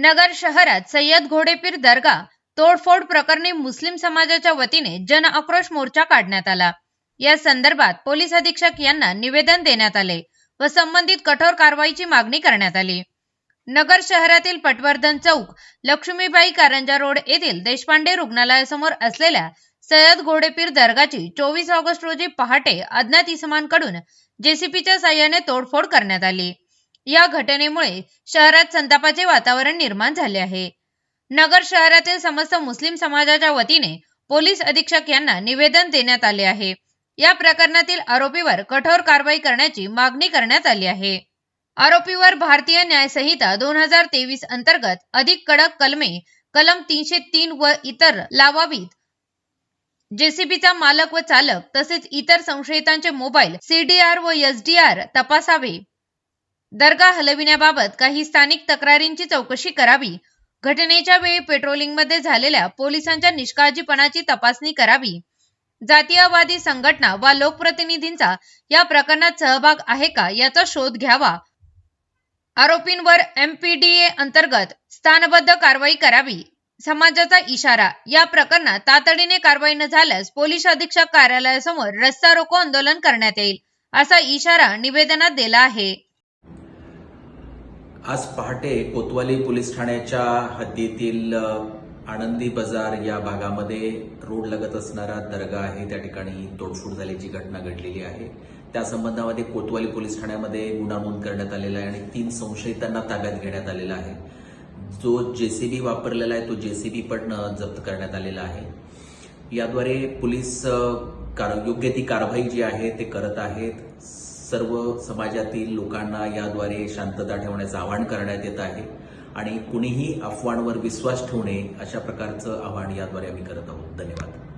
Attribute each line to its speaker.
Speaker 1: नगर शहरात सय्यद घोडेपीर दर्गा तोडफोड प्रकरणी मुस्लिम समाजाच्या वतीने जन आक्रोश मोर्चा काढण्यात आला. या संदर्भात पोलीस अधीक्षक यांना निवेदन देण्यात आले व संबंधित कठोर कारवाईची मागणी करण्यात आली. नगर शहरातील पटवर्धन चौक लक्ष्मीबाई कारंजा रोड येथील देशपांडे रुग्णालयासमोर असलेल्या सय्यद घोडेपीर दर्गाची चोवीस ऑगस्ट रोजी पहाटे अज्ञात इसमांकडून जेसीपीच्या साह्याने तोडफोड करण्यात आली. या घटनेमुळे शहरात संतापाचे वातावरण निर्माण झाले आहे. नगर शहरातील समस्त मुस्लिम समाजाच्या वतीने पोलीस अधीक्षक यांना निवेदन देण्यात आले आहे. या प्रकरणातील आरोपीवर कठोर कारवाई करण्याची मागणी करण्यात आली आहे. आरोपीवर भारतीय न्यायसंहिता दोन हजार तेवीस अंतर्गत अधिक कडक कलमे कलम तीनशे तीन व इतर लावावीत. जेसीबीचा मालक व चालक तसेच इतर संशयितांचे मोबाईल सीडीआर व एसडीआर तपासावे. दर्गा हलविण्याबाबत काही स्थानिक तक्रारींची चौकशी करावी. घटनेच्या वेळी पेट्रोलिंगमध्ये झालेल्या पोलिसांच्या निष्काळजीपणाची तपासणी करावी. जातीयवादी संघटना वा लोकप्रतिनिधींचा या प्रकरणात सहभाग आहे का याचा शोध घ्यावा. आरोपींवर एमपीडीए अंतर्गत स्थानबद्ध कारवाई करावी. समाजाचा इशारा या प्रकरणात तातडीने कारवाई न झाल्यास पोलीस अधीक्षक कार्यालयासमोर रस्ता रोको आंदोलन करण्यात येईल असा इशारा निवेदनात दिला आहे.
Speaker 2: आज पहाटे कोतवाली पोलीस ठाण्याच्या हद्दीतील आनंदी बाजार या भागामध्ये रोड लगत असणारा दर्गा आहे. त्या ठिकाणी तोडफोड झाल्याची घटना घडलेली आहे. त्या संबंधामध्ये कोतवाली पोलीस ठाण्यामध्ये गुन्हा नोंद करण्यात आलेला आहे आणि तीन संशयितांना ताब्यात घेण्यात आलेला आहे. जो जेसीबी वापरलेला आहे तो जेसीबी पण जप्त करण्यात आलेला आहे. याद्वारे पोलीस कार योग्य ती कारवाई जी आहे ते करत आहेत. सर्व समाजातील लोकांना याद्वारे शांतता ठेवण्याचं आवाहन करण्यात येत आहे. आणि कुणीही अफवांवर विश्वास ठेवणे अशा प्रकारचं आवाहन याद्वारे आम्ही करत आहोत. धन्यवाद.